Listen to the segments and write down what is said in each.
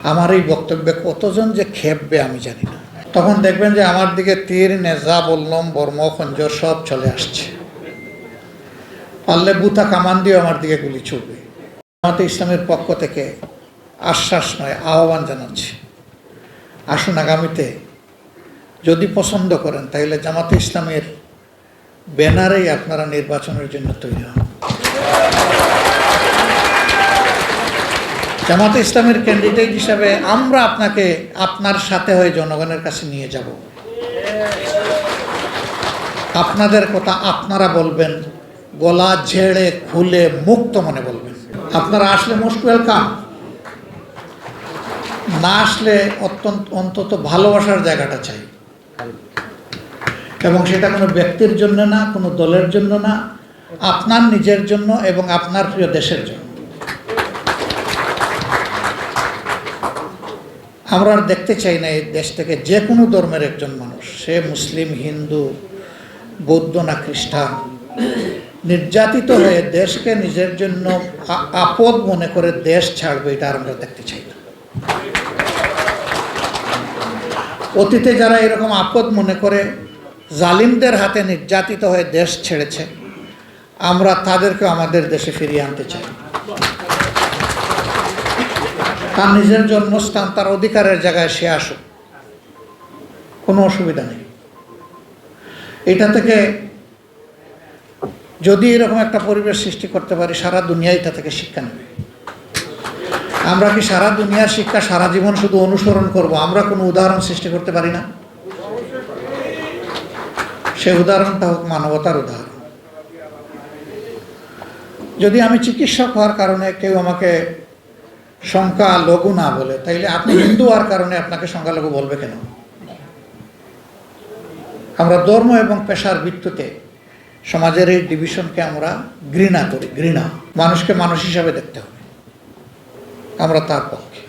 আমার এই বক্তব্যে কতজন যে খেপবে আমি জানি না। তখন দেখবেন যে আমার দিকে তীর, নেজা, বললম, বর্ম খঞ্জর সব চলে আসছে। পারলে বুথা কামান দিয়ে আমার দিকে গুলি ছুটবে আমাদের ইসলামের পক্ষ থেকে আশ্বাস নয় আহ্বান জানাচ্ছি। আসুন আগামীতে যদি পছন্দ করেন তাহলে জামাতে ইসলামের ব্যানারেই আপনারা নির্বাচনের জন্য তৈরি হন। জামাতে ইসলামের ক্যান্ডিডেট হিসাবে আমরা আপনাকে আপনার সাথে হয়ে জনগণের কাছে নিয়ে যাব। আপনাদের কথা আপনারা বলবেন, গলা ঝেড়ে খুলে মুক্ত মনে বলবেন। আপনারা আসলে মোস্ট ওয়েলকাম না আসলে অত্যন্ত, অন্তত ভালোবাসার জায়গাটা চাই। এবং সেটা কোনো ব্যক্তির জন্য না, কোনো দলের জন্য না, আপনার নিজের জন্য এবং আপনার প্রিয় দেশের জন্য। আমরা আর দেখতে চাই না এই দেশ থেকে যে কোনো ধর্মের একজন মানুষ, সে মুসলিম, হিন্দু, বৌদ্ধ না খ্রিস্টান, নির্যাতিত হয়ে দেশকে নিজের জন্য আপদ মনে করে দেশ ছাড়বে, এটা আমরা দেখতে চাই না। অতীতে যারা এরকম আপদ মনে করে জালিমদের হাতে নির্যাতিত হয়ে দেশ ছেড়েছে, আমরা তাদেরকে আমাদের দেশে ফিরিয়ে আনতে চাই। তার নিজের জন্মস্থান তার অধিকারের জায়গায় সে আসুক। কোনো অসুবিধা নেই। এটা থেকে যদি এরকম একটা পরিবেশ সৃষ্টি করতে পারি, সারা দুনিয়া এটা থেকে শিক্ষা নেবে। আমরা কি সারা দুনিয়ার শিক্ষা, সারা জীবন শুধু অনুসরণ করব? আমরা কোনো উদাহরণ সৃষ্টি করতে পারি না। সে উদাহরণটা হোক মানবতার উদাহরণ। যদি আমি চিকিৎসক হওয়ার কারণে কেউ আমাকে সংখ্যা লঘু না বলে তাইলে আপনি হিন্দু হওয়ার কারণে আপনাকে সংখ্যালঘু বলবে কেন? আমরা ধর্ম এবং পেশার ভিত্তিতে সমাজের এই ডিভিশনকে আমরা ঘৃণা করি ঘৃণা। মানুষকে মানুষ হিসাবে দেখতে হবে। আমরা তার পক্ষে।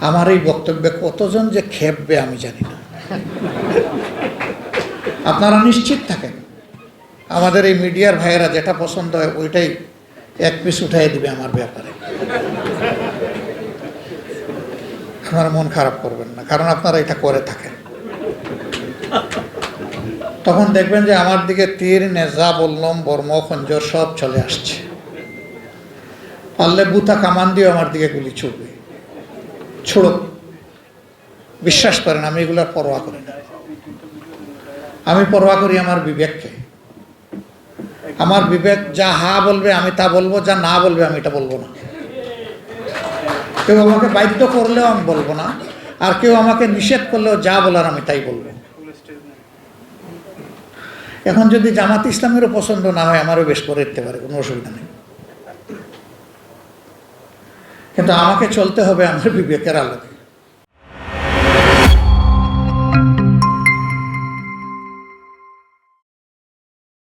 আমার এই বক্তব্যে কতজন যে খেপবে আমি জানি না। আপনারা নিশ্চিত থাকেন। আমাদের এই মিডিয়ার ভাইয়েরা যেটা পছন্দ হয় ওইটাই এক পিস উঠাই দিবে আমার ব্যাপারে। আপনারা মন খারাপ করবেন না, কারণ আপনারা এটা করে থাকেন। তখন দেখবেন যে আমার দিকে তীর, নেজা, বললম, বর্ম, খঞ্জর সব চলে আসছে। পারলে বুথা কামান দিয়ে আমার দিকে গুলি ছুটবে ছুড়ো। বিশ্বাস করেন, আমি এগুলোর পরোয়া করি না। আমি পরোয়া করি আমার বিবেককে। আমার বিবেক যা হা বলবে, আমি তা বলব, যা না বলবে, আমি এটা বলব না। কেউ আমাকে বাধ্য করলেও আমি বলব না, আর কেউ আমাকে নিষেধ করলেও যা বলার আমি তাই বলব। এখন যদি জামাত ইসলামেরও পছন্দ না হয়, আমারও বেশ করে দিতে পারে, কোনো অসুবিধা নেই। কিন্তু আমাকে চলতে হবে আমার বিবেকের আলোকে।